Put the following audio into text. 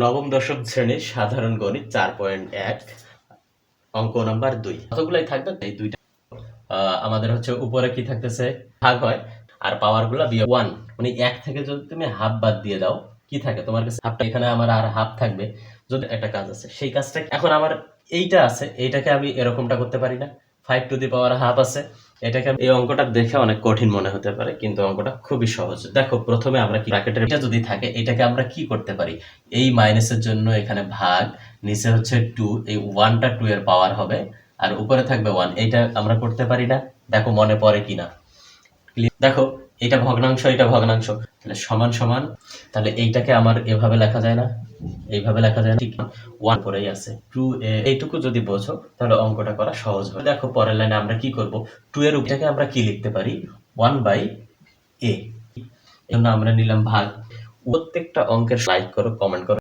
নবম দশম শ্রেণির সাধারণ গণিত চার পয়েন্ট এক, অঙ্ক নাম্বার দুই। কতগুলাই থাকবে? এই দুইটা। আমাদের হচ্ছে উপরে কি থাকতেছে? ভাগ হয়। আর পাওয়ারগুলা বিয়োগ ওয়ান মানে এক থেকে যদি তুমি হাফ বাদ দিয়ে দাও, কি থাকে? তোমার কাছে হাফটা এখানে আমার আর হাফ থাকবে। যদি একটা কাজ আছে, সেই কাজটা এখন আমার এইটা আছে, এইটাকে আমি এরকমটা করতে পারি না। Five to the power half আছে। এটাকে এই অঙ্কটা দেখে অনেক কঠিন মনে হতে পারে, কিন্তু অঙ্কটা খুবই সহজ। দেখো, প্রথমে আমরা কি ব্র্যাকেটের এটা যদি থাকে, এটাকে আমরা কি করতে পারি? এই মাইনাসের জন্য এখানে ভাগ, নিচে হচ্ছে টু এই ওয়ানটা টু এর পাওয়ার হবে, আর উপরে থাকবে ওয়ান এটা আমরা করতে পারি না। দেখো, মনে পড়ে কিনা? দেখো এটা ভগ্নাংশ এটা ভগ্নাংশ। তাহলে সমান সমান, তাহলে এইটাকে আমার এভাবে লেখা যায় না। এইভাবে লেখা যায় না। ঠিক ওয়ান পরেই আছে। টু এইটুকু যদি বোঝো, তাহলে অঙ্কটা করা সহজ হবে দেখো পরের লাইনে আমরা কি করব? টু এর উপরটাকে আমরা কি লিখতে পারি? One by A. আমরা নিলাম ভাগ। প্রত্যেকটা অঙ্কের লাইক করো কমেন্ট করো।